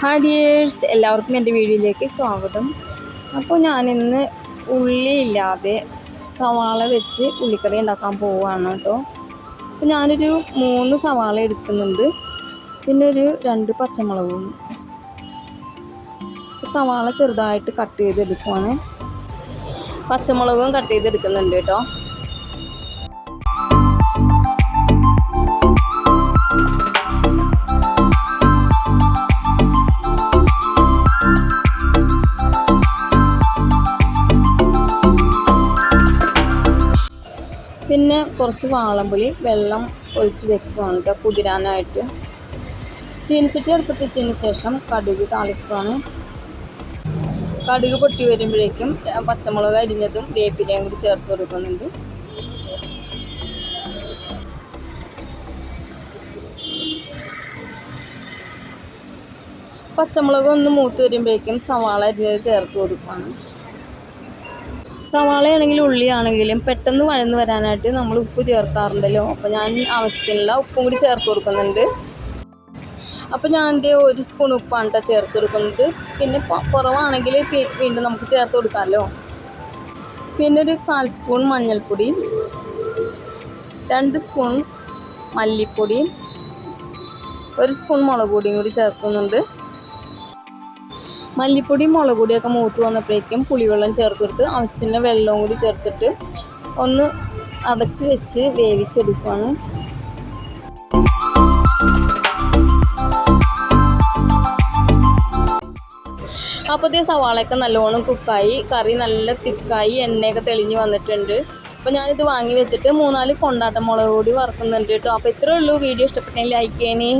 Hi dears എല്ലാവർക്കും എന്റെ വീഡിയോയിലേക്ക് സ്വാഗതം. അപ്പോൾ ഞാനിന്ന് ഉള്ളി ഇല്ലാതെ സവാള വെച്ച് ഉള്ളിക്കറി ഉണ്ടാക്കാൻ പോവുകയാണ് കേട്ടോ. അപ്പോൾ ഞാനൊരു മൂന്ന് സവാള എടുക്കുന്നുണ്ട്. പിന്നെ ഒരു രണ്ട് പച്ചമുളകും. സവാള ചെറുതായിട്ട് കട്ട് ചെയ്തെടുക്കുവാണ്. പച്ചമുളകും കട്ട് ചെയ്തെടുക്കുന്നുണ്ട് കേട്ടോ. പിന്നെ കുറച്ച് വാളംപുളി വെള്ളം ഒഴിച്ച് വെക്കുകയാണ് കേട്ടോ കുതിരാനായിട്ട്. ചീനിച്ചട്ടി അടുപ്പത്ത് വെച്ചതിന് ശേഷം കടുക് താളിക്കുകയാണ്. കടുക് പൊട്ടി വരുമ്പോഴേക്കും പച്ചമുളക് അരിഞ്ഞതും വേപ്പിലയും കൂടി ചേർത്ത് കൊടുക്കുന്നുണ്ട്. പച്ചമുളക് ഒന്ന് മൂത്ത് വരുമ്പോഴേക്കും സവാള അരിഞ്ഞത് ചേർത്ത് കൊടുക്കുകയാണ് സവാളയാണെങ്കിലും ഉള്ളിയാണെങ്കിലും പെട്ടെന്ന് വഴന്ന് വരാനായിട്ട് നമ്മൾ ഉപ്പ് ചേർക്കാറുണ്ടല്ലോ. അപ്പോൾ ഞാൻ ആവശ്യത്തിനുള്ള ഉപ്പും കൂടി ചേർത്ത് കൊടുക്കുന്നുണ്ട്. അപ്പോൾ ഞാൻ എന്റെ ഒരു സ്പൂൺ ഉപ്പാണ് കേട്ടോ ചേർത്ത് കൊടുക്കുന്നത്. പിന്നെ കുറവാണെങ്കിൽ വീണ്ടും നമുക്ക് ചേർത്ത് കൊടുക്കാമല്ലോ. പിന്നെ ഒരു കാൽ സ്പൂൺ മഞ്ഞൾപ്പൊടി രണ്ട് സ്പൂൺ മല്ലിപ്പൊടി ഒരു സ്പൂൺ മുളക് പൊടിയും കൂടി ചേർക്കുന്നുണ്ട്. മല്ലിപ്പൊടി മുളക് പൊടിയൊക്കെ മൂത്ത് വന്നപ്പോഴേക്കും പുളിവെള്ളം ചേർത്തിട്ട് ആവശ്യത്തിന് വെള്ളവും കൂടി ചേർത്തിട്ട് ഒന്ന് അടച്ച് വെച്ച് വേവിച്ചെടുക്കുകയാണ് അപ്പോൾ സവാളയൊക്കെ നല്ലോണം കുക്കായി കറി നല്ല തിക്കായി എണ്ണയൊക്കെ തെളിഞ്ഞ് വന്നിട്ടുണ്ട്. അപ്പോൾ ഞാനിത് വാങ്ങി വെച്ചിട്ട് മൂന്നാൽ കൊണ്ടാട്ട മുളക് കൂടി വറുക്കുന്നുണ്ട് കേട്ടോ. അപ്പോൾ ഇത്രയേ ഉള്ളൂ. വീഡിയോ ഇഷ്ടപ്പെട്ടെങ്കിൽ ലൈക്ക് ചെയ്യണേ.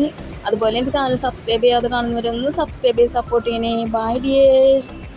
അതുപോലെ എന്റെ ചാനൽ സബ്സ്ക്രൈബ് ചെയ്യാതെ കാണുന്നവരൊന്ന് സബ്സ്ക്രൈബ് ചെയ്ത് സപ്പോർട്ട് ചെയ്യണേ. Bye dears